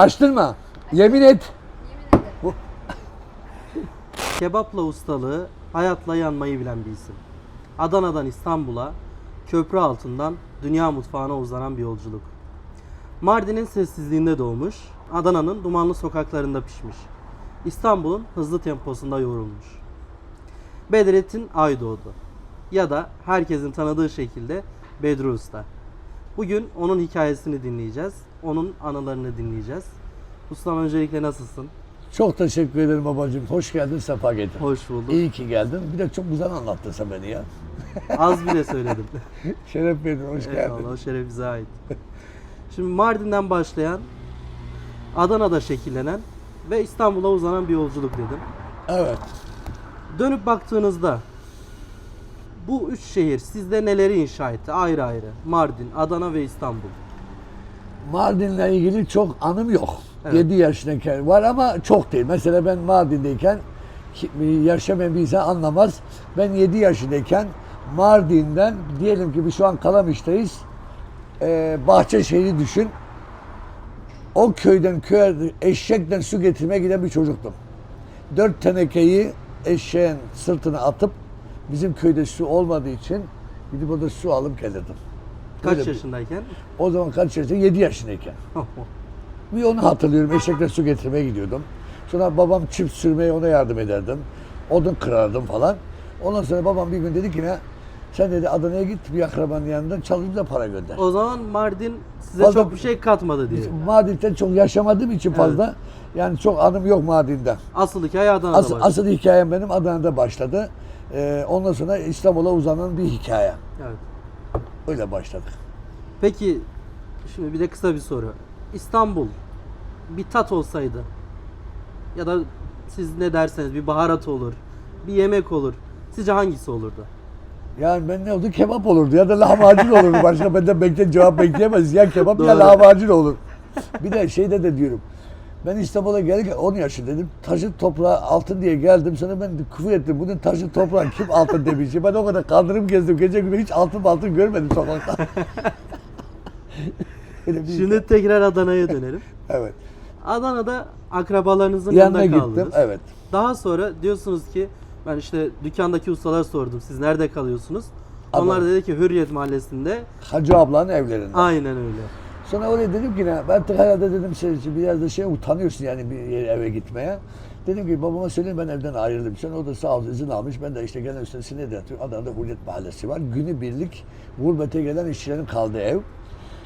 Açtırma. Yemin et. Kebapla ustalığı, hayatla yanmayı bilen bir isim. Adana'dan İstanbul'a, köprü altından dünya mutfağına uzanan bir yolculuk. Mardin'in sessizliğinde doğmuş, Adana'nın dumanlı sokaklarında pişmiş. İstanbul'un hızlı temposunda yoğrulmuş. Bedrettin Aydoğdu ya da herkesin tanıdığı şekilde Bedri Usta. Bugün onun hikayesini dinleyeceğiz, onun anılarını dinleyeceğiz. Ustam öncelikle nasılsın? Çok teşekkür ederim babacığım. Hoş geldin, sefa getirdin. Hoş bulduk. İyi ki geldin. Bir de çok güzel anlattın sen beni ya. Az bile söyledim. Şeref verdin, hoş geldin. Eyvallah şeref bize ait. Şimdi Mardin'den başlayan, Adana'da şekillenen ve İstanbul'a uzanan bir yolculuk dedim. Evet. Dönüp baktığınızda bu üç şehir sizde neleri inşa etti ayrı ayrı? Mardin, Adana ve İstanbul. Mardin'le ilgili çok anım yok. Evet. 7 yaşındayken var ama çok değil. Mesela ben Mardin'deyken ki- yaşamayan bir insan anlamaz. Ben 7 yaşındayken Mardin'den diyelim ki biz şu an Kalamış'tayız. Ee, Bahçeşehir'i düşün. O köyden köye eşekten su getirmeye giden bir çocuktum. Dört tenekeyi eşeğin sırtına atıp bizim köyde su olmadığı için gidip orada su alıp gelirdim. Kaç Öyle yaşındayken? O zaman kaç yaşındayım? 7 yaşındayken. Bir onu hatırlıyorum. Eşekle su getirmeye gidiyordum. Sonra babam çift sürmeye ona yardım ederdim. Odun kırardım falan. Ondan sonra babam bir gün dedi ki ne? Sen dedi Adana'ya git bir akrabanın yanından çalış bize para gönder. o zaman Mardin size Fazla- çok bir şey katmadı diye. Mardin'de çok yaşamadığım için fazla. Yani çok anım yok Mardin'de. Asıl hikaye Adana'da Asıl, başladı. asıl hikayem benim Adana'da başladı. Ee, ondan sonra İstanbul'a uzanan bir hikaye. Evet. Öyle başladık. Peki şimdi bir de kısa bir soru. İstanbul bir tat olsaydı ya da siz ne derseniz bir baharat olur, bir yemek olur. Sizce hangisi olurdu? Yani ben ne oldu? Kebap olurdu ya da lahmacun olurdu. Başka benden bekle cevap bekleyemez. Ya kebap ya Doğru. lahmacun olur. Bir de şeyde de diyorum. Ben İstanbul'a gelirken 10 yaşındaydım. Taşı toprağı altın diye geldim. Sonra ben küfür ettim. Bunun taşı toprağı kim altın demiş. Ben o kadar kaldırım gezdim. Gece gündüz hiç altın altın görmedim sokakta. Şimdi tekrar Adana'ya dönelim. evet. Adana'da akrabalarınızın Yanına yanında gittim. kaldınız. Evet. Daha sonra diyorsunuz ki ben işte dükkandaki ustalara sordum. Siz nerede kalıyorsunuz? Onlar Adana. dedi ki Hürriyet Mahallesi'nde. Hacı ablanın evlerinde. Aynen öyle. Sonra oraya dedim ki ne, ben herhalde dedim şey, bir yerde şey utanıyorsun yani bir yere eve gitmeye. Dedim ki babama söyleyeyim ben evden ayrıldım. Sonra o da sağ olsun izin almış. Ben de işte gelen üstesine de. Adana'da Hürriyet Mahallesi var. Günü birlik gurbete gelen işçilerin kaldığı ev.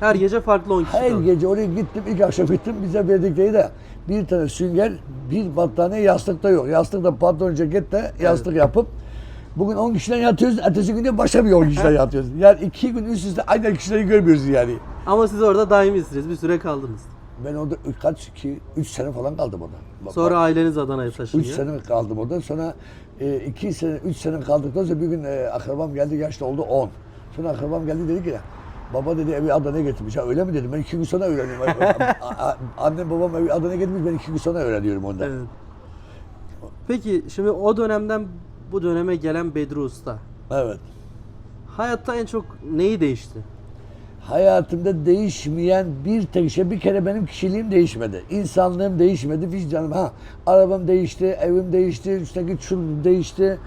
Her gece farklı 10 kişi Her kaldı. gece oraya gittim. ilk akşam gittim. Bize verdikleri de bir tane sünger, bir battaniye yastık da yok. Yastık da pantolon ceketle yastık yapıp Bugün 10 kişiden yatıyoruz, ertesi gün de başka bir 10 kişiden yatıyoruz. Yani iki gün üst üste aynı kişileri görmüyoruz yani. Ama siz orada daimisiniz. Bir süre kaldınız. Ben orada üç- kaç, iki, üç sene falan kaldım orada. Bak- Sonra aileniz Adana'ya Üç taşınıyor. sene kaldım orada. Sonra e, iki sene, üç sene kaldıktan sonra bir gün e, akrabam geldi, yaşlı oldu on. Sonra akrabam geldi dedi ki, baba dedi evi Adana'ya getirmiş. Ha öyle mi dedim, ben iki gün sonra öğreniyorum. A- a- Annem babam evi Adana'ya getirmiş, ben iki gün sonra öğreniyorum ondan. Evet. Peki şimdi o dönemden bu döneme gelen Bedri Usta. Evet. Hayatta en çok neyi değişti? Hayatımda değişmeyen bir tek şey, bir kere benim kişiliğim değişmedi. İnsanlığım değişmedi, vicdanım. Ha, arabam değişti, evim değişti, üstteki çul değişti.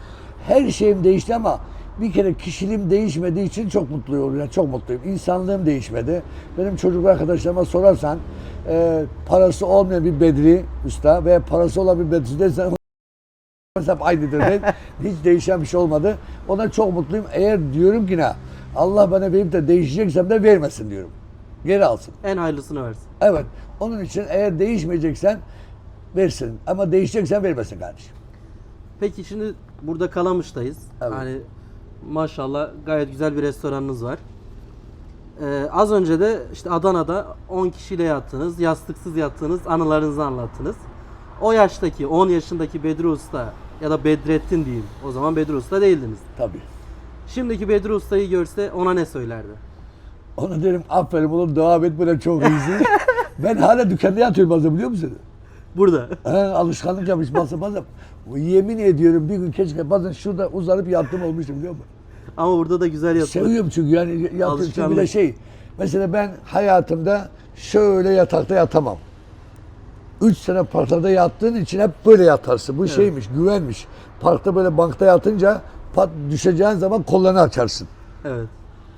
Her şeyim değişti ama bir kere kişiliğim değişmediği için çok mutluyum. Yani çok mutluyum. İnsanlığım değişmedi. Benim çocuk arkadaşlarıma sorarsan e, parası olmayan bir Bedri Usta ve parası olan bir Bedri dersen Mesela aynıdır. Hiç değişen bir şey olmadı. Ona çok mutluyum. Eğer diyorum ki ne? Allah bana verip de değişeceksem de vermesin diyorum. Geri alsın. En hayırlısını versin. Evet. Onun için eğer değişmeyeceksen versin. Ama değişeceksen vermesin kardeşim. Peki şimdi burada Kalamış'tayız. Evet. Yani maşallah gayet güzel bir restoranınız var. Ee, az önce de işte Adana'da 10 kişiyle yattınız, yastıksız yattığınız anılarınızı anlattınız. O yaştaki, 10 yaşındaki Bedri Usta ya da Bedrettin diyeyim. O zaman Bedri Usta değildiniz. Tabii. Şimdiki Bedri Usta'yı görse ona ne söylerdi? Ona derim aferin oğlum devam et buna çok iyisin. ben hala dükkanda yatıyorum bazen biliyor musun? Burada. He, alışkanlık yapmış bazen bazen. Yemin ediyorum bir gün keşke bazen şurada uzanıp yattım olmuştum biliyor musun? Ama burada da güzel yatıyor. Seviyorum çünkü yani bir de Alışkanlık. şey. Mesela ben hayatımda şöyle yatakta yatamam. 3 sene parklarda yattığın için hep böyle yatarsın. Bu şeymiş, güvenmiş. Parkta böyle bankta yatınca pat düşeceğin zaman kollarını açarsın. Evet.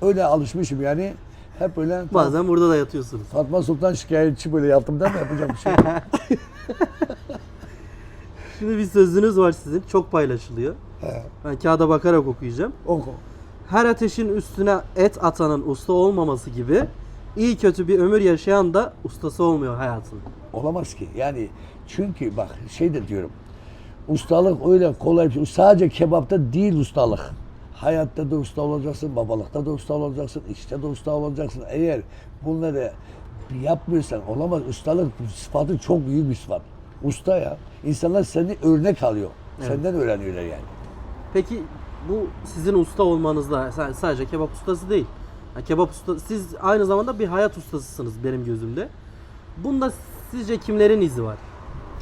Öyle alışmışım yani. Hep öyle Bazen burada da yatıyorsunuz. Fatma Sultan şikayetçi böyle yaptım değil mi? Yapacak bir şey yok. Şimdi bir sözünüz var sizin. Çok paylaşılıyor. He. Ben kağıda bakarak okuyacağım. Oku. Her ateşin üstüne et atanın usta olmaması gibi iyi kötü bir ömür yaşayan da ustası olmuyor hayatın. Olamaz ki. Yani çünkü bak şey de diyorum. Ustalık öyle kolay bir şey. Sadece kebapta değil ustalık. Hayatta da usta olacaksın, babalıkta da usta olacaksın, işte de usta olacaksın. Eğer bunları yapmıyorsan olamaz. Ustalık sıfatı çok büyük bir sıfat. Usta ya. İnsanlar seni örnek alıyor. Senden öğreniyorlar yani. Peki bu sizin usta olmanızda sa- sadece kebap ustası değil. Yani kebap usta siz aynı zamanda bir hayat ustasısınız benim gözümde. Bunda sizce kimlerin izi var?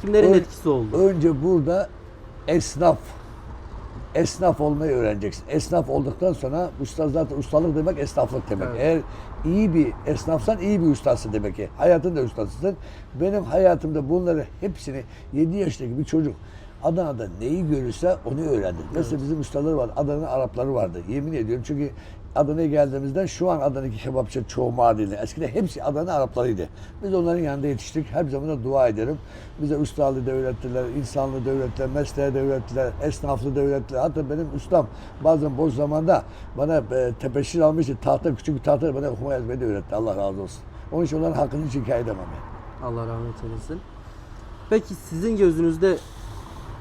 Kimlerin Ö- etkisi oldu? Önce burada esnaf esnaf olmayı öğreneceksin. Esnaf olduktan sonra usta zaten ustalık demek esnaflık demek. Evet. Eğer iyi bir esnafsan iyi bir ustasın demek ki. Hayatın da ustasısın. Benim hayatımda bunları hepsini 7 yaşındaki bir çocuk Adana'da neyi görürse onu öğrendim. Mesela bizim ustaları var. Adana'nın Arapları vardı. Yemin ediyorum çünkü Adana'ya geldiğimizde şu an Adana'daki kebapçı çoğu Mardinli. Eskiden hepsi Adana Araplarıydı. Biz onların yanında yetiştik. Her zaman da dua ederim. Bize ustalığı da öğrettiler, insanlığı da öğrettiler, mesleği de öğrettiler, esnaflığı da öğrettiler. Hatta benim ustam bazen boş zamanda bana e, tepeşir almıştı. Tahta, küçük bir tahta bana okuma yazmayı da öğretti. Allah razı olsun. Onun için onların hakkını hiç hikaye edemem yani. Allah rahmet eylesin. Peki sizin gözünüzde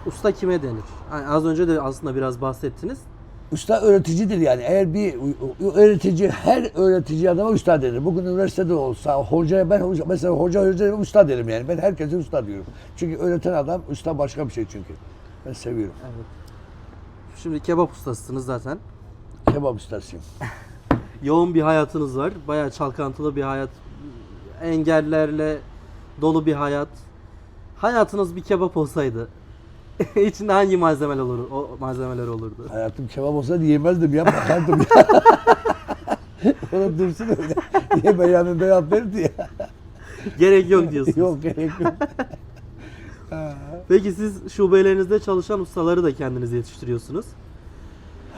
usta kime denir? Yani az önce de aslında biraz bahsettiniz. Usta öğreticidir yani. Eğer bir öğretici, her öğretici adama usta denir. Bugün üniversitede olsa hocaya ben hoca, mesela hoca derim, usta derim yani. Ben herkese usta diyorum. Çünkü öğreten adam usta başka bir şey çünkü. Ben seviyorum. Evet. Şimdi kebap ustasısınız zaten. Kebap ustasıyım. Yoğun bir hayatınız var. Bayağı çalkantılı bir hayat. Engellerle dolu bir hayat. Hayatınız bir kebap olsaydı içinde hangi malzemeler olur? O malzemeler olurdu. Hayatım kebap olsa yemezdim ya bakardım ya. Ona dursun öyle. Yeme yanında yap ya. Gerek yok diyorsunuz. yok gerek yok. Peki siz şubelerinizde çalışan ustaları da kendiniz yetiştiriyorsunuz.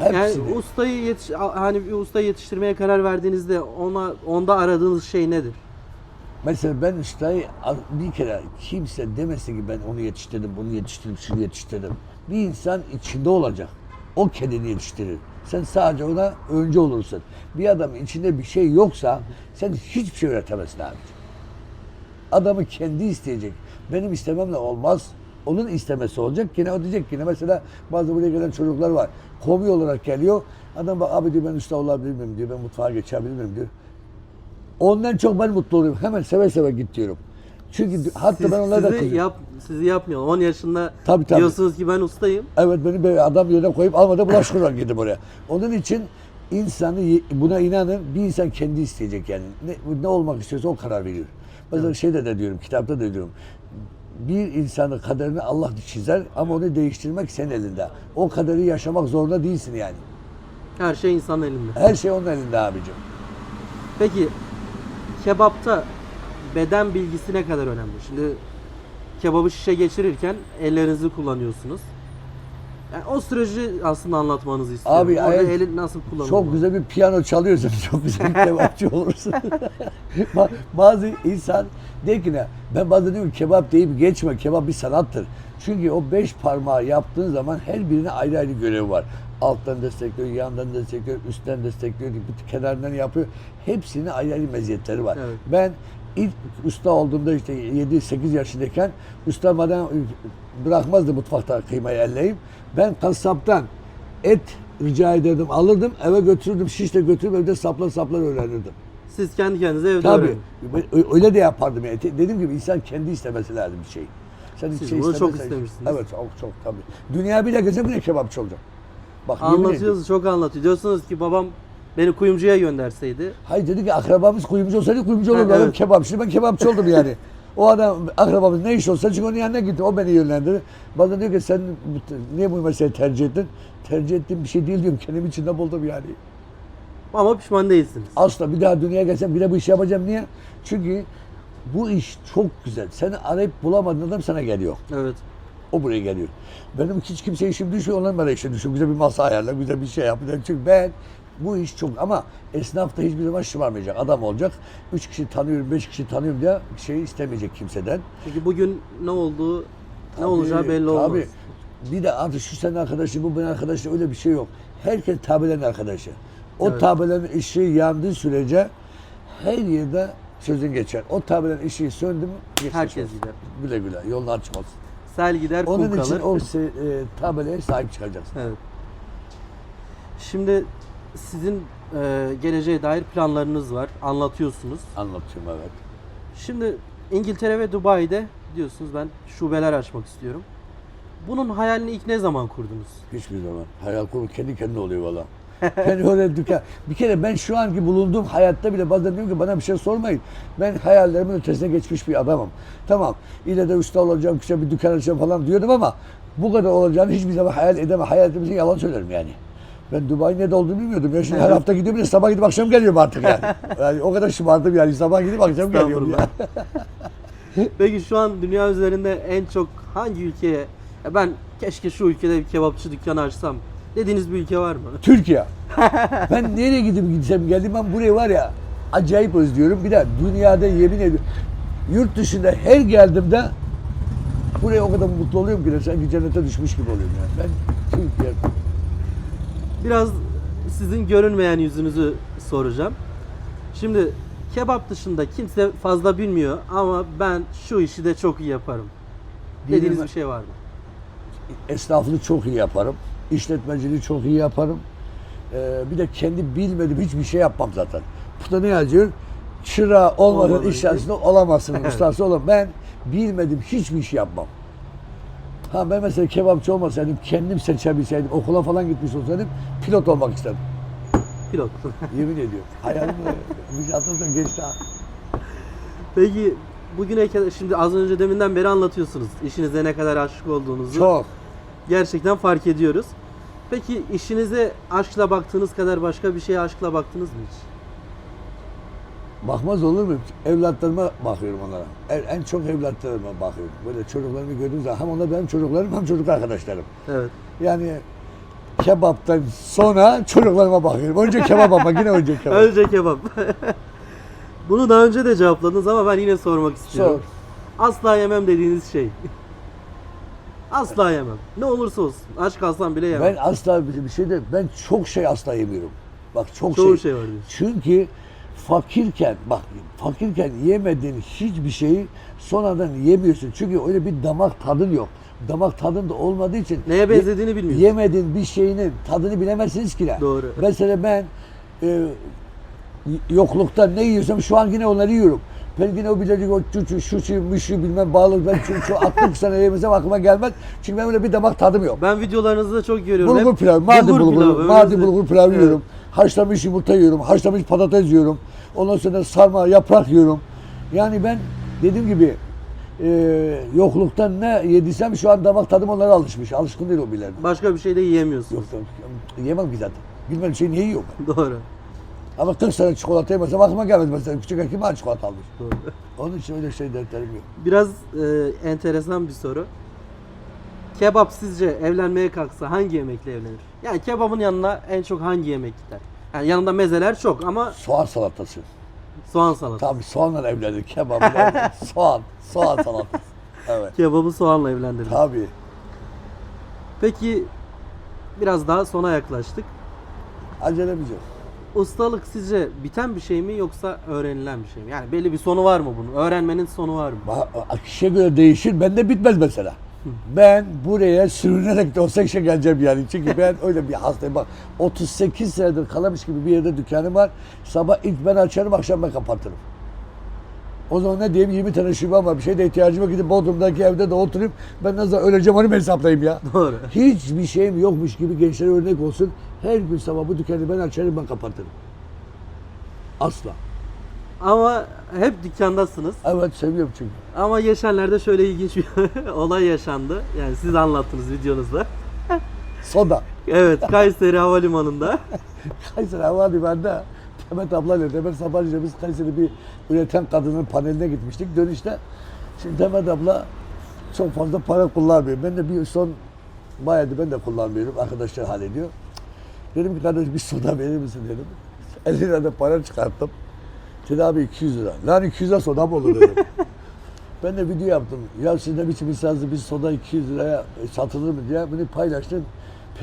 Yani Hepsini. ustayı yetiş hani bir ustayı yetiştirmeye karar verdiğinizde ona onda aradığınız şey nedir? Mesela ben ustayı bir kere kimse demesin ki ben onu yetiştirdim, bunu yetiştirdim, şunu yetiştirdim. Bir insan içinde olacak. O kendini yetiştirir. Sen sadece ona önce olursun. Bir adamın içinde bir şey yoksa sen hiçbir şey öğretemezsin abi. Adamı kendi isteyecek. Benim istememle olmaz. Onun istemesi olacak. Yine o diyecek ki mesela bazı buraya gelen çocuklar var. Komi olarak geliyor. Adam bak abi diyor ben usta olabilir miyim diyor. Ben mutfağa geçebilir miyim diyor. Ondan çok ben mutlu oluyorum. Hemen seve seve git diyorum. Çünkü hatta Siz- ben onlara da sizi kızıyorum. yap sizi yapmıyor. 10 yaşında Tabii, tabii. diyorsunuz ki ben ustayım. Evet beni böyle adam yerine koyup almadı bulaşık olarak gittim oraya. Onun için insanı buna inanın bir insan kendi isteyecek yani. Ne, ne olmak istiyorsa o karar veriyor. Mesela şeyde de diyorum, kitapta da diyorum. Bir insanın kaderini Allah çizer ama onu değiştirmek senin elinde. O kaderi yaşamak zorunda değilsin yani. Her şey insanın elinde. Her şey onun elinde abicim. Peki kebapta beden bilgisi ne kadar önemli? Şimdi kebabı şişe geçirirken ellerinizi kullanıyorsunuz. Yani o süreci aslında anlatmanızı istiyorum. Abi, Orada el- eli nasıl kullanılıyor? Çok güzel bir piyano çalıyorsun, çok güzel bir kebapçı olursun. Ba- Bazı insan der ki ne, ben bazen diyorum kebap deyip geçme, kebap bir sanattır. Çünkü o beş parmağı yaptığın zaman her birine ayrı ayrı görevi var. Alttan destekliyor, yandan destekliyor, üstten destekliyor, bir kenardan yapıyor. Hepsinin ayrı ayrı meziyetleri var. Evet. Ben ilk usta olduğumda işte 7-8 yaşındayken usta bana bırakmazdı mutfakta kıymayı elleyip. Ben kasaptan et rica ederdim, alırdım, eve götürürdüm, şişle götürüp evde sapla saplar öğrenirdim. Siz kendi kendinize evde Tabii. öğrenin. Ö- öyle de yapardım yani. Te- Dediğim gibi insan kendi istemesi lazım bir şey. Sen Siz hiç şey bunu çok istemezsen- istemişsiniz. Evet çok çok tabii. Dünya bile gelse bile kebapçı olacağım. Bak yemin ediyorum. Anlatıyorsunuz, çok anlatıyor. Diyorsunuz ki babam beni kuyumcuya gönderseydi. Hayır dedi ki akrabamız kuyumcu olsaydı kuyumcu olurdu. Ha, Adam evet. kebapçı. Ben kebapçı oldum yani. O adam akrabamız ne iş olsa çünkü onun yanına gittim. O beni yönlendirdi. Bazen diyor ki sen niye bu meseleyi tercih ettin? Tercih ettiğim bir şey değil diyorum. Kendim içinde buldum yani. Ama pişman değilsiniz. Asla bir daha dünyaya gelsem bir de bu işi yapacağım. Niye? Çünkü Bu iş çok güzel. Seni arayıp bulamadığın adam sana geliyor. Evet. O buraya geliyor. Benim hiç kimse işim düşüyor. Onlar bana işim düşüyor. Güzel bir masa ayarla, güzel bir şey yap. Çünkü ben bu iş çok ama esnaf da hiçbir zaman şımarmayacak. Adam olacak. Üç kişi tanıyorum, beş kişi tanıyorum diye şey istemeyecek kimseden. Çünkü bugün ne olduğu, ne Tabii, olacağı belli olmaz. tabii. Bir de artık şu senin arkadaşı, bu benim arkadaşı öyle bir şey yok. Herkes tabelerin arkadaşı. O Evet. tabelerin ışığı yandığı sürece her yerde sözün geçer. O tabelerin ışığı söndü mü geçmiş Herkes olsun. gider. Güle güle. Yolun açık olsun. Sel gider, kum Onun için kalır. o se- e, tabelaya sahip çıkacaksın. Evet. Şimdi sizin e, geleceğe dair planlarınız var. Anlatıyorsunuz. Anlatıyorum evet. Şimdi İngiltere ve Dubai'de diyorsunuz ben şubeler açmak istiyorum. Bunun hayalini ilk ne zaman kurdunuz? Hiçbir zaman. Hayal kuru kendi kendine oluyor valla. ben öyle dükkan. Bir kere ben şu anki bulunduğum hayatta bile bazen diyorum ki bana bir şey sormayın. Ben hayallerimin ötesine geçmiş bir adamım. Tamam. İleride usta olacağım, küçük bir dükkan açacağım falan diyordum ama bu kadar olacağını hiçbir zaman hayal edemem. Hayal ettiğimizde yalan söylerim yani. Ben Dubai ne olduğunu bilmiyordum. Ya şimdi her hafta gidiyorum ya sabah gidip akşam geliyorum artık yani. yani o kadar şımardım yani sabah gidip akşam geliyorum ya. Peki şu an dünya üzerinde en çok hangi ülkeye "Ya ben keşke şu ülkede bir kebapçı dükkanı açsam dediğiniz bir ülke var mı? Türkiye. ben nereye gidip gitsem geldim ben buraya var ya acayip özlüyorum. Bir de dünyada yemin ediyorum yurt dışında her geldiğimde buraya o kadar mutlu oluyorum ki sanki cennete düşmüş gibi oluyorum yani. Ben Türkiye. Biraz sizin görünmeyen yüzünüzü soracağım. Şimdi kebap dışında kimse fazla bilmiyor ama ben şu işi de çok iyi yaparım. Dediğiniz Bilmem- bir şey var mı? Esnaflığı çok iyi yaparım. İşletmeciliği çok iyi yaparım. Ee, bir de kendi bilmediğim hiçbir şey yapmam zaten. Burada ne yazıyor? Çırağı olmadan Olmadan iş iş- içerisinde olamazsın, ustası olamam. Ben bilmedim hiçbir iş yapmam. Ha ben mesela kebapçı olmasaydım, kendim seçebilseydim, okula falan gitmiş olsaydım pilot olmak isterdim. Pilot. Yemin ediyorum. Hayalim atasından geçti ha. Peki bugüne kadar şimdi az önce deminden beri anlatıyorsunuz işinize ne kadar aşık olduğunuzu. Çok. Gerçekten fark ediyoruz. Peki işinize aşkla baktığınız kadar başka bir şeye aşkla baktınız mı hiç? Bakmaz olur mu? Evlatlarıma bakıyorum onlara. En, en çok evlatlarıma bakıyorum. Böyle çocuklarımı gördüğüm zaman hem onlar benim çocuklarım hem çocuk arkadaşlarım. Evet. Yani kebaptan sonra çocuklarıma bakıyorum. Önce kebap ama yine önce kebap. Önce kebap. Bunu daha önce de cevapladınız ama ben yine sormak istiyorum. Sor. Asla yemem dediğiniz şey. Asla yemem. Ne olursa olsun. Aç kalsam bile yemem. Ben asla bir bir şey de ben çok şey asla yemiyorum. Bak çok Çoğu şey. şey var diyorsun. Çünkü fakirken bak fakirken yemediğin hiçbir şeyi sonradan yemiyorsun. Çünkü öyle bir damak tadın yok. Damak tadın da olmadığı için Neye benzediğini bilmiyorsun. Yemediğin bir şeyinin tadını bilemezsiniz ki. ne. Doğru. Mesela ben e, yoklukta ne yiyorsam şu an yine onları yiyorum. Yine o bilecek o çuçu, şuçu, müşü bilmem bağlı ben şu, şu aklım sana yemesem aklıma gelmez. Çünkü ben öyle bir damak tadım yok. Ben videolarınızı da çok görüyorum. Bulgur pilavı, madi bulgur, pilavı, madi bulgur pilavı Evet. yiyorum. Haşlanmış yumurta yiyorum, haşlanmış patates yiyorum. Ondan sonra sarma, yaprak yiyorum. Yani ben dediğim gibi e, yokluktan ne yediysem şu an damak tadım onlara alışmış. Alışkın değil o bilen. Başka bir şey de yiyemiyorsunuz. Yok yemem ki zaten. Bilmediğim şey niye yiyorum ben? Doğru. Ama 40 sene çikolata yemesem aklıma gelmez mesela. Küçük kim aç çikolata almış. Onun için öyle şey dertlerim yok. Biraz e, enteresan bir soru. Kebap sizce evlenmeye kalksa hangi yemekle evlenir? Yani kebabın yanına en çok hangi yemek gider? Yani yanında mezeler çok ama Soğan salatası. soğan salatası. Tabii soğanla evlenir. Kebabı soğan. Soğan salatası. Evet. Kebabı soğanla evlendirir. Tabii. Peki biraz daha sona yaklaştık. Acelemiz yok. Ustalık sizce biten bir şey mi yoksa öğrenilen bir şey mi? Yani belli bir sonu var mı bunun? Öğrenmenin sonu var mı? Ba- Kişiye göre değişir. Bende bitmez mesela. Ben buraya sürünerek de olsa işe geleceğim yani. Çünkü ben öyle bir hastayım. Bak 38 senedir kalamış gibi bir yerde dükkanım var. Sabah ilk ben açarım, akşam ben kapatırım. O zaman ne diyeyim 20 tane şube var. Bir şeyde ihtiyacım yok. Gidip Bodrum'daki evde de oturayım. Ben nasıl öleceğim onu hesaplayayım ya. Doğru. Hiçbir şeyim yokmuş gibi gençlere örnek olsun. Her gün sabah bu dükkanı ben açarım, ben kapatırım. Asla. Ama hep dükkandasınız. Evet seviyorum çünkü. Ama geçenlerde şöyle ilginç bir olay yaşandı. Yani siz anlattınız videonuzda. Soda. Evet Kayseri Havalimanı'nda. Kayseri Havalimanı'nda Demet ablayla Demet Sabancı'yla biz Kayseri bir üreten kadının paneline gitmiştik. Dönüşte şimdi Demet abla çok fazla para kullanmıyor. Ben de bir son bayağı ben de kullanmıyorum. Arkadaşlar hallediyor. Dedim ki kardeş bir soda verir misin dedim. 50 lira da para çıkarttım. Dedi abi 200 lira. Lan 200 lira soda mı olur dedim. ben de video yaptım. Ya siz ne biçim insansınız bir soda 200 liraya satılır mı diye bunu paylaştım.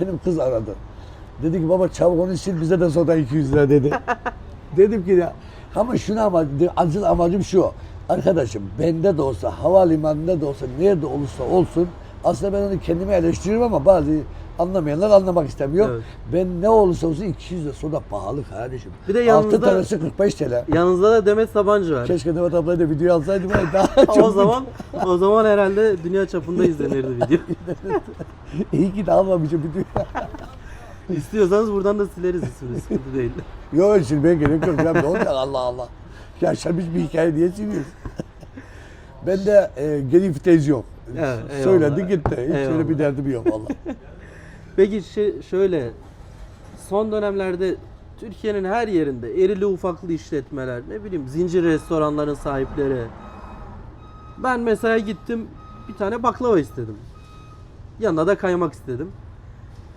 Benim kız aradı. Dedi ki baba çabuk onu sil bize de soda 200 lira dedi. Dedim ki ya ama şunu ama asıl amacım şu. Arkadaşım bende de olsa havalimanında da olsa nerede olursa olsun aslında ben onu kendime eleştiriyorum ama bazı anlamayanlar anlamak istemiyor. Evet. Ben ne olursa olsun 200 lira soda pahalı kardeşim. Bir de 6 yanınızda- tanesi 45 TL. Yanınızda da Demet Sabancı var. Keşke Demet ablayı da video alsaydım. daha çok o zaman o zaman herhalde dünya çapında izlenirdi video. iyi ki de almamışım video. İstiyorsanız buradan da sileriz ismini sıkıntı değil. Yok silmeye gerek yok. Ya, ne olacak Allah Allah. Yaşamış bir hikaye diye siliyoruz. ben de e, geri vites yok. Evet, eyvallah. Söyledi gitti. Hiç öyle Eyvallah. bir derdim yok vallahi. Peki şey, şöyle son dönemlerde Türkiye'nin her yerinde erili ufaklı işletmeler, ne bileyim zincir restoranların sahipleri. Ben mesela gittim bir tane baklava istedim. Yanına da kaymak istedim.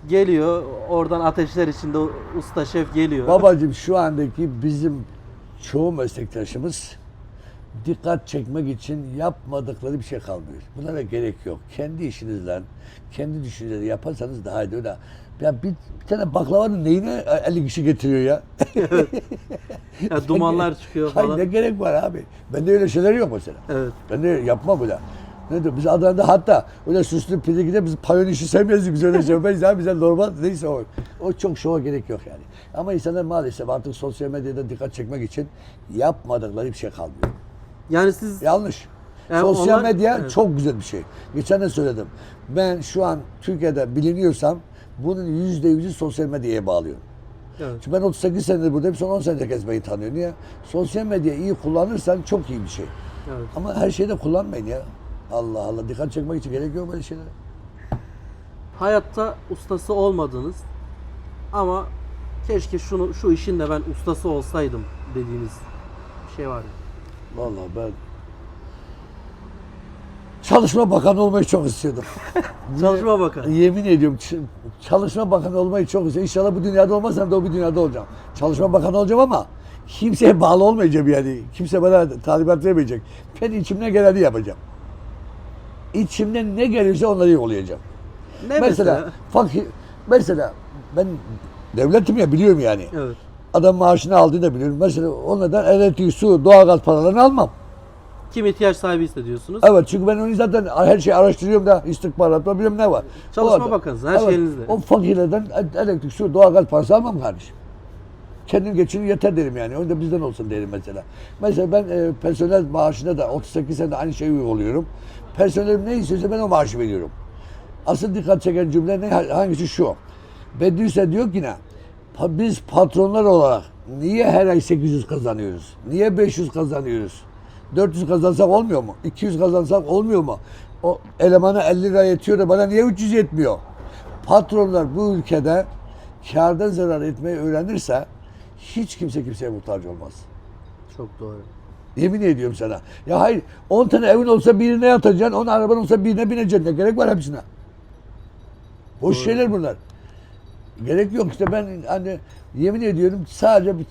Geliyor oradan ateşler içinde usta şef geliyor. Babacım şu andaki bizim çoğu meslektaşımız dikkat çekmek için yapmadıkları bir şey kalmıyor. Bunlara gerek yok. Kendi işinizle, kendi düşünceleri yaparsanız daha iyi. Öyle. Ya bir, bir tane baklavanın neyine 50 kişi getiriyor ya? Ya dumanlar çıkıyor Hayır falan. ne gerek var abi? Bende öyle şeyler yok mesela. Evet. Ben de yapmam öyle. Ne diyor? Biz Adana'da hatta öyle süslü pidekide biz payon işi sevmeyiz. Biz öyle şey yapmayız abi. Bize normal neyse o. O çok şova gerek yok yani. Ama insanlar maalesef artık sosyal medyada dikkat çekmek için yapmadıkları bir şey kalmıyor. Yani siz Yanlış. Yani sosyal onlar- medya Evet. çok güzel bir şey. Geçen de söyledim. Ben şu an Türkiye'de biliniyorsam bunun yüzde yüzü sosyal medyaya bağlıyorum. evet. Çünkü ben 38 senedir buradayım. Son 10 senedir herkes beni tanıyor. Niye? Sosyal medyayı iyi kullanırsan çok iyi bir şey. Evet. Ama her şeyde kullanmayın ya. Allah Allah. Dikkat çekmek için gerek yok böyle şeylere. hayatta ustası olmadınız ama keşke şunu şu işin de ben ustası olsaydım dediğiniz bir şey var mı? Vallahi ben Çalışma Bakanı olmayı çok istiyordum. Çalışma bakan. Yemin ediyorum Çalışma Bakanı olmayı çok istiyorum. İnşallah bu dünyada olmasam da o bir dünyada olacağım. Çalışma Bakanı olacağım ama kimseye bağlı olmayacağım yani. Kimse bana talimat vermeyecek. Ben içimden geleni yapacağım. İçimden ne gelirse onları yollayacağım. Ne mesela, mesela? fakir mesela ben devletim ya biliyorum yani. Evet. Adam maaşını aldığını da biliyorum. Mesela onlardan elektrik, su, doğalgaz paralarını almam. Kim ihtiyaç sahibi hissediyorsunuz? Evet çünkü ben onu zaten her şeyi araştırıyorum da istihbarat var bilmem ne var. Çalışma O Bakanısın, her şey elinizde. O fakirlerden elektrik, su, doğalgaz parası almam kardeşim. Kendim geçinir yeter derim yani. O da bizden olsun derim mesela. Mesela ben e, personel maaşına da 38 sene aynı şeyi uyguluyorum. Personelim ne istiyorsa ben o maaşı veriyorum. Asıl dikkat çeken cümle ne? Hangisi şu? Bediüse diyor ki ne? Biz patronlar olarak niye her ay 800 kazanıyoruz? Niye 500 kazanıyoruz? 400 kazansak olmuyor mu? 200 kazansak olmuyor mu? O elemana 50 lira yetiyor da bana niye 300 yetmiyor? Patronlar bu ülkede kardan zarar etmeyi öğrenirse hiç kimse kimseye muhtaç olmaz. Çok doğru. Yemin ediyorum sana. Ya hayır 10 tane evin olsa birine yatacaksın, 10 araban olsa birine bineceksin. Ne gerek var hepsine? Boş Doğru. şeyler bunlar. Gerek yok işte ben hani yemin ediyorum sadece bir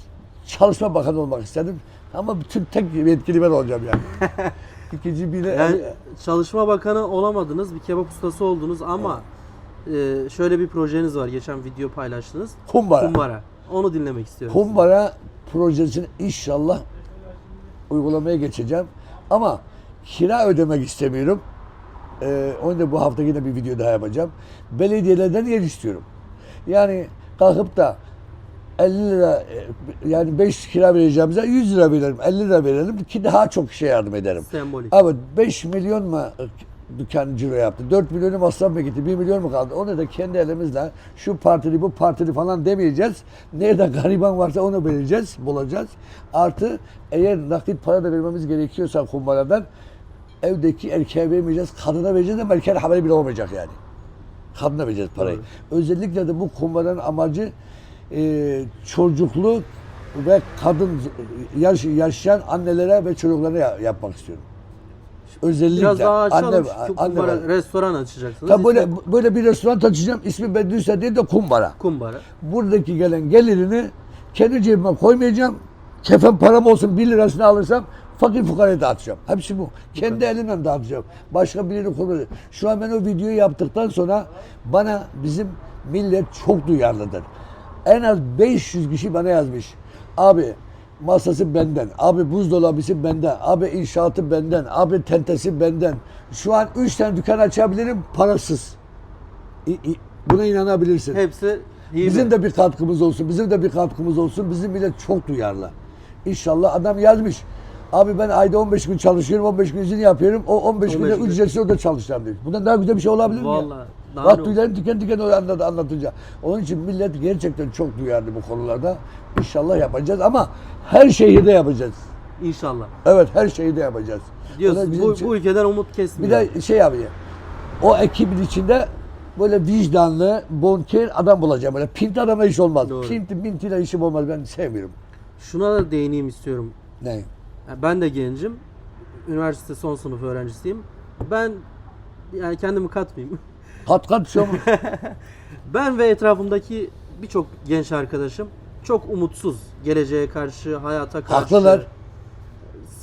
çalışma bakanı olmak istedim. Ama bütün tek yetkili ben olacağım yani. İkinci bir Yani Çalışma Bakanı olamadınız, bir kebap ustası oldunuz ama e, şöyle bir projeniz var. Geçen video paylaştınız. kumbara. Kumbara. Onu dinlemek istiyorum. Kumbara projesini inşallah uygulamaya geçeceğim. Ama kira ödemek istemiyorum. Ee, onu da bu hafta yine bir video daha yapacağım. Belediyelerden yer istiyorum. Yani kalkıp da 50 lira e, yani 5 kira vereceğimize 100 lira verelim, 50 lira verelim ki daha çok kişiye yardım ederim. Sembolik. Evet 5 milyon mu dükkan ciro yaptı? 4 milyonu masraf mı gitti? 1 milyon mu kaldı? Onu da kendi elimizle şu partili bu partili falan demeyeceğiz. Nerede gariban varsa onu vereceğiz, bulacağız. Artı eğer nakit para da vermemiz gerekiyorsa kumbaradan evdeki erkeğe vermeyeceğiz, kadına vereceğiz ama erkeğin haberi bile olmayacak yani. Kadına vereceğiz parayı. Doğru. Özellikle de bu kumbaranın amacı e, çocuklu ve kadın yaş, yaşayan annelere ve çocuklara ya- yapmak istiyorum. Özellikle Biraz daha açalım. anne, anne kumbara, ve- restoran açacaksınız. Tabii böyle, böyle bir restoran açacağım. İsmi Bediüzzaman değil de Kumbara. kumbara. Buradaki gelen gelirini kendi cebime koymayacağım. Kefen param olsun 1 lirasını alırsam fakir fukaraya dağıtacağım. Hepsi bu. Kendi elimle dağıtacağım. Başka birini koymayacağım. Şu an ben o videoyu yaptıktan sonra bana bizim millet çok duyarlıdır. En az 500 kişi bana yazmış. Abi masası benden, abi buzdolabısı benden, abi inşaatı benden, abi tentesi benden. Şu an 3 tane dükkan açabilirim parasız. İ- i- Buna inanabilirsin. Hepsi hibe. Bizim de bir katkımız olsun, bizim de bir katkımız olsun. Bizim millet çok duyarlı. İnşallah adam yazmış. Abi ben ayda 15 gün çalışıyorum, 15 gün izin yapıyorum. O 15, 15 günde gün. ücretsiz orada çalışacağım demiş. Bundan daha güzel bir şey olabilir mi ya? Vallahi, daha Bak tüylerim diken diken oluyor anlat, anlatınca. Onun için millet gerçekten çok duyarlı bu konularda. İnşallah yapacağız ama her şehirde yapacağız. İnşallah. Evet her şehirde yapacağız. O da Diyorsun bu, için- bu ülkeden umut bir kesmiyor. de şey abi, o ekibin içinde böyle vicdanlı, bonker adam bulacağım. Böyle pint adama iş olmaz. Doğru. Pint, mintiyle işim olmaz. Ben sevmiyorum. Şuna da değineyim istiyorum. Ne? Ben de gencim. Üniversite son sınıf öğrencisiyim. Ben yani kendimi katmayayım. Kat şey olmaz. Ben ve etrafımdaki birçok genç arkadaşım çok umutsuz. Geleceğe karşı, hayata karşı. Haklılar.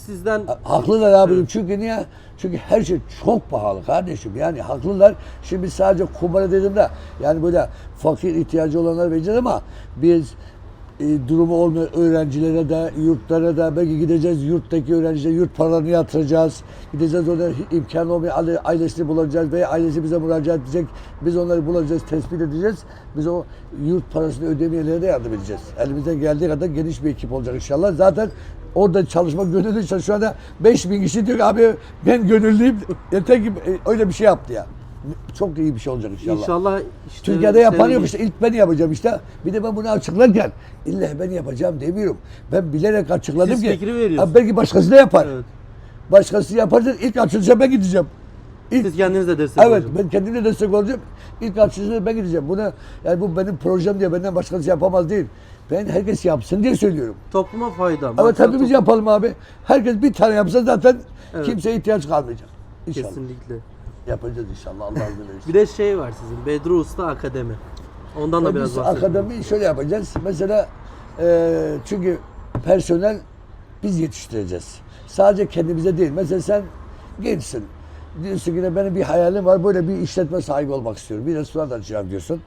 Sizden Haklılar abim. Evet. Çünkü niye? Çünkü her şey çok pahalı kardeşim. Yani haklılar. Şimdi sadece kumara dedim de yani böyle fakir ihtiyacı olanlar vereceğiz ama biz e, durumu olmayan öğrencilere de, yurtlara da belki gideceğiz yurttaki öğrencilere yurt paralarını yatıracağız. Gideceğiz orada imkanı olmayan aile- ailesini bulacağız veya ailesi bize müracaat edecek. Biz onları bulacağız, tespit edeceğiz. Biz o yurt parasını ödemeyenlere de yardım edeceğiz. Elimizden geldiği kadar geniş bir ekip olacak inşallah. Zaten orada çalışma gönüllü çalışıyor. Şu anda 5000 kişi diyor abi ben gönüllüyüm. Yeter ki e, öyle bir şey yaptı ya. Çok iyi bir şey olacak inşallah. inşallah işte Türkiye'de yapan yok işte ilk ben yapacağım işte. Bir de ben bunu açıklarken illa ben yapacağım demiyorum. Ben bilerek açıkladım Siz ki. Abi belki başkası da yapar. Evet. Başkası yaparsa ilk açılışa ben gideceğim. İlk, Siz kendiniz de destek evet olacaksınız. ben kendimle destek olacağım. İlk açılışa ben gideceğim. Buna yani bu benim projem diye benden başkası yapamaz değil. Ben herkes yapsın diye söylüyorum. Topluma fayda. Evet hepimiz toplum- yapalım abi. Herkes bir tane yapsa zaten Evet. kimseye ihtiyaç kalmayacak. İnşallah. Kesinlikle. Yapacağız inşallah Allah izin verirse. Bir de şey var sizin Bedri Usta Akademi. Ondan da Ya biraz biz bahsedelim. akademiyi şöyle yapacağız. Mesela e, çünkü personel biz yetiştireceğiz. Sadece kendimize değil. Mesela sen gençsin. Diyorsun ki de benim bir hayalim var. Böyle bir işletme sahibi olmak istiyorum. Bir restoran açacağım diyorsun.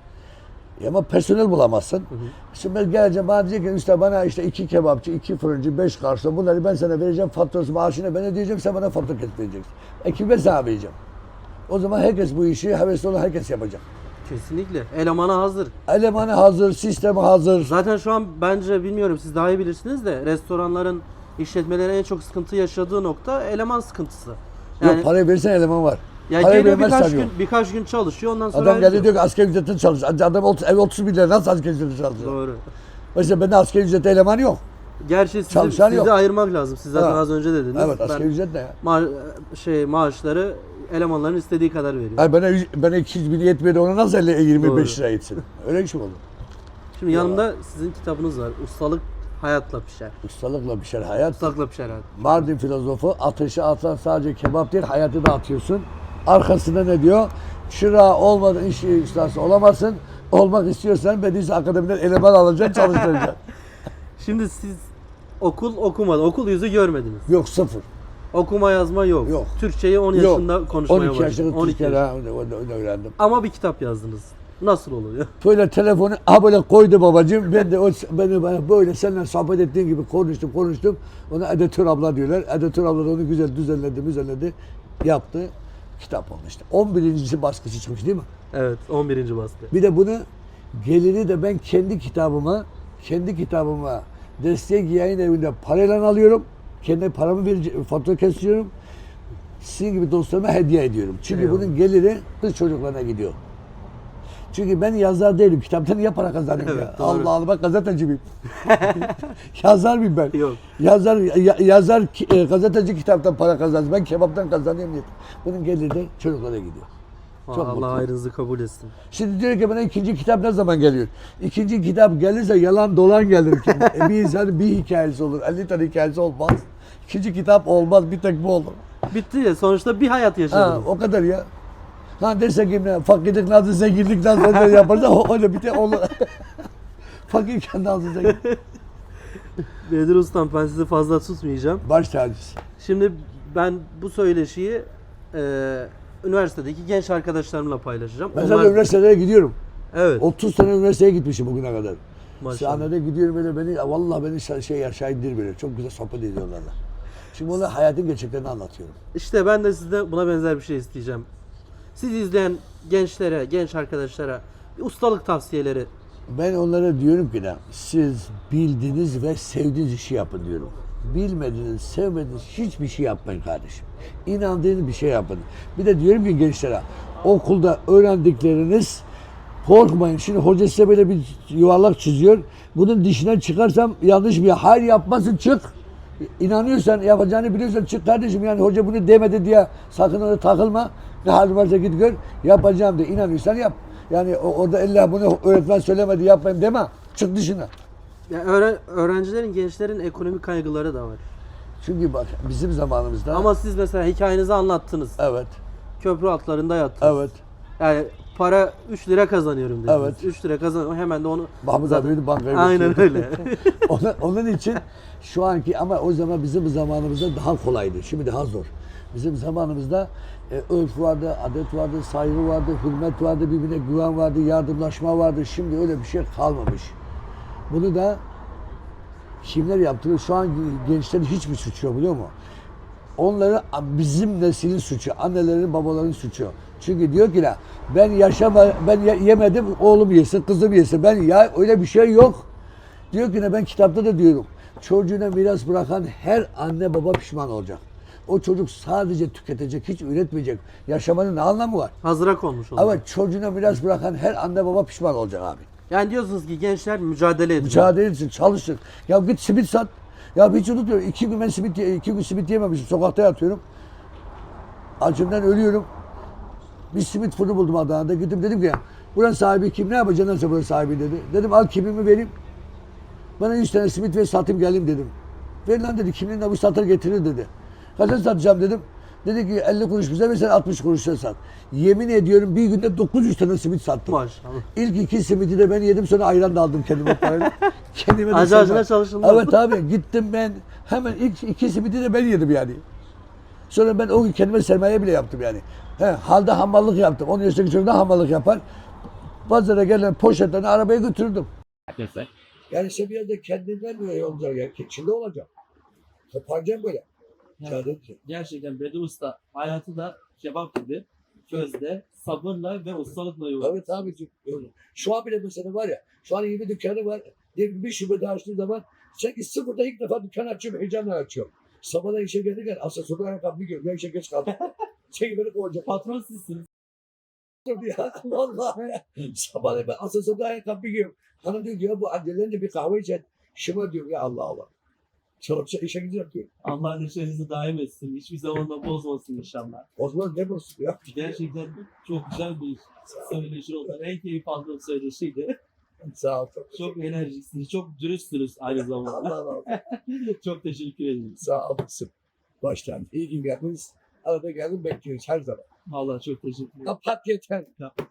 E ama personel bulamazsın. Şimdi ben geleceğim bana diyecek ki işte bana işte iki kebapçı, iki fırıncı, beş garson bunları ben sana vereceğim. Faturası maaşını ben ödeyeceğim. Sen bana fatura ben sana vereceğim. O zaman herkes bu işi hevesli olan herkes yapacak. Kesinlikle. Elemana hazır. Elemanı hazır, sistemi hazır. Zaten şu an bence bilmiyorum siz daha iyi bilirsiniz de restoranların işletmelerin en çok sıkıntı yaşadığı nokta eleman sıkıntısı. Yani Yok parayı verirsen eleman var. ya parayı geliyor birkaç vermezsen gün birkaç gün çalışıyor ondan sonra Adam ayrılıyor. diyor ki asgari ücretin çalış. Adam 30, ev 30 bin lira nasıl asgari ücretin çalışıyor? Doğru. Mesela bende asgari ücret eleman yok. Gerçi sizi, Çalışan sizi yok. ayırmak lazım. Siz zaten Evet. az önce dediniz. Evet Ben asgari ücret ne ya? ma- şey maaşları elemanların istediği kadar veriyor. Hayır bana, yüz- bana 200 bin yetmedi ona nasıl 50, 25 Doğru. lira yetsin? Öyle iş mi olur? Şimdi yanımda sizin kitabınız var. Ustalık hayatla pişer. Ustalıkla bir şey hayat. Ustalıkla pişer hayat. Mardin filozofu ateşe atan sadece kebap değil hayatı da atıyorsun. Arkasında ne diyor? Çırağı olmadan iş ustası olamazsın. Olmak istiyorsan Bedüs Akademi'den eleman alacaksın çalıştıracaksın. Şimdi siz okul okumadınız. Okul yüzü görmediniz. yok sıfır. Okuma yazma yok. Yok. Türkçeyi 10 Yok. yaşında konuşmaya 12 başladınız. yaşında 12 Türkiye'de yaş- ha, öyle, öyle, öyle öğrendim. Ama bir kitap yazdınız. Nasıl oluyor? Böyle telefonu ha böyle koydu babacığım. Ben de o beni bana böyle seninle sohbet ettiğin gibi konuştum konuştum. Ona editör abla diyorlar. Editör abla da onu güzel düzenledi düzenledi. Yaptı. Kitap oldu işte. 11. baskısı çıkmış değil mi? Evet 11. baskı. Bir de bunu geliri de ben kendi kitabıma kendi kitabıma destek yayın evinde parayla alıyorum. Kendi paramı verici, fatura kesiyorum. Sizin gibi dostlarıma hediye ediyorum. Çünkü Eyvallah. bunun geliri kız çocuklarına gidiyor. Çünkü ben yazar değilim. Kitaptan niye para kazanıyorum Evet, ya? doğru. Allah Allah bak gazeteci miyim? yazar mıyım ben? Yok. Yazar ya- yazar e, gazeteci kitaptan para kazanır. Ben kebaptan kazanıyorum diye. Bunun geliri de çocuklara gidiyor. Çok Allah mutluyum. hayrınızı kabul etsin. Şimdi diyor ki bana ikinci kitap ne zaman geliyor? İkinci kitap gelirse yalan dolan gelir. E, bir insanın bir hikayesi olur. 50 tane hikayesi olmaz. İkinci kitap olmaz. Bir tek bu olur. Bitti ya sonuçta bir hayat Ha, yaşadınız. o kadar ya. Ha derse ki ne, fakirlik nasıl zenginlikten sonra yaparsa o öyle bir tek olur. Fakirken nasıl zengin. Bedir Ustam ben sizi fazla tutmayacağım. Baş tacısı. Şimdi ben bu söyleşiyi e, üniversitedeki genç arkadaşlarımla paylaşacağım. Ben zaten üniversitelere gidiyorum. Evet. 30 sene üniversiteye gitmişim bugüne kadar. Maşallah. Sahnede gidiyorum böyle beni, vallahi beni şey, şey aşağı indiriyor. Çok güzel sohbet ediyorlarla. Şimdi ona hayatın gerçeklerini anlatıyorum. İşte ben de sizden buna benzer bir şey isteyeceğim. Siz izleyen gençlere, genç arkadaşlara bir ustalık tavsiyeleri. Ben onlara diyorum ki ne, siz bildiğiniz ve sevdiğiniz işi yapın diyorum. Bilmediğiniz, sevmediğiniz hiçbir şey yapmayın kardeşim. İnandığınız bir şey yapın. Bir de diyorum ki gençlere, okulda öğrendikleriniz korkmayın. Şimdi hoca size böyle bir yuvarlak çiziyor. Bunun dışına çıkarsam yanlış bir hayır yapmasın çık. İnanıyorsan yapacağını biliyorsan çık kardeşim yani hoca bunu demedi diye sakın ona takılma. Ne hal varsa git gör yapacağım de inanıyorsan yap. Yani orada illa bunu öğretmen söylemedi yapmayayım deme. Çık dışına. Ya öğren- öğrencilerin, gençlerin ekonomik kaygıları da var. Çünkü bak bizim zamanımızda Ama siz mesela hikayenizi anlattınız. evet Köprü altlarında yattınız. evet Yani para 3 lira kazanıyorum dediniz. Evet. 3 lira kazan hemen de onu Mahmut Zaten- abi bankaya Aynen öyle. onun, onun için şu anki ama o zaman bizim zamanımızda daha kolaydı. Şimdi daha zor. Bizim zamanımızda e, örf vardı, adet vardı, saygı vardı, hürmet vardı, birbirine güven vardı, yardımlaşma vardı. Şimdi öyle bir şey kalmamış. Bunu da kimler yaptırıyor? Şu an gençlerin hiçbir suçu yok biliyor musun? Onları bizim neslin suçu, annelerin, babaların suçu. Çünkü diyor ki la ben yaşama, ben ye- yemedim, oğlum yesin, kızım yesin. Ben ya öyle bir şey yok. Diyor ki ne ben kitapta da diyorum. Çocuğuna miras bırakan her anne baba pişman olacak. O çocuk sadece tüketecek, hiç üretmeyecek. Yaşamanın ne anlamı var? Hazıra konmuş oluyor. Ama çocuğuna miras bırakan her anne baba pişman olacak abi. Yani diyorsunuz ki gençler mücadele ediyor. Mücadele etsin, çalışsın. Ya git simit sat. Ya hiç unutmuyorum. İki gün ben simit, iki gün simit yememişim. Sokakta yatıyorum. Acımdan ölüyorum. Bir simit fırını buldum Adana'da. Gittim dedim ki ya, buranın sahibi kim? Ne yapacaksın nasıl buranın sahibi dedi. Dedim al kimimi vereyim. Bana 100 tane simit ver satayım geleyim dedim. Ver lan dedi kimliğinde bu satır getirir dedi. Kaça satacağım dedim. Dedi ki 50 kuruş bize versen 60 kuruşa sat. Yemin ediyorum bir günde 900 tane simit sattım. Maşallah. İlk iki simidi de ben yedim sonra ayran da aldım kendime parayla. Kendime de acına çalışılmaz. Evet abi gittim ben hemen ilk iki simidi de ben yedim yani. Sonra ben o gün kendime sermaye bile yaptım yani. He, halde hamallık yaptım. 10 yaşındaki çocuk da hamallık yapar. Pazara gelen poşetlerini arabaya götürdüm. Yani sen biraz da kendinden böyle olacak ya. Keçili olacak. Koparacağım böyle. Yani gerçekten Bedir Usta hayatı da kebap gibi közde sabırla ve ustalıkla yoğurdu. Evet öyle. Şu an bile mesela var ya, şu an yeni dükkanı var. Diyelim bir şube daha açtığı zaman sanki sıfırda ilk defa dükkan açıyorum, heyecanla açıyorum. Sabahdan işe gelirken asansörde ayakkabı giyiyorum. Ben işe geç kaldım. Çekip beni kovacak. Patron sizsiniz. ya. Vallahi. Sabahleyin ben asansörde ayakkabı giyiyorum. Hanım diyor ki ya bu annelerine bir kahve içen. Şıma diyor ya Allah Allah. Çalışacak işe gideceğim diyor. Allah neşenizi daim etsin. Hiçbir zaman da bozmasın inşallah. O zaman ne bozsun ya? Gerçekten çok güzel bir söyleşi oldu. En keyif aldığım söyleşiydi. Sağ ol. Çok enerjiksiniz, çok dürüstsünüz aynı zamanda. Allah Allah. çok teşekkür ederim. Sağ olasın. Baştan. İyi ki geldiniz. Arada geldim bekliyoruz her zaman. Vallahi çok teşekkür ederim. Kapat yeter. Kapat.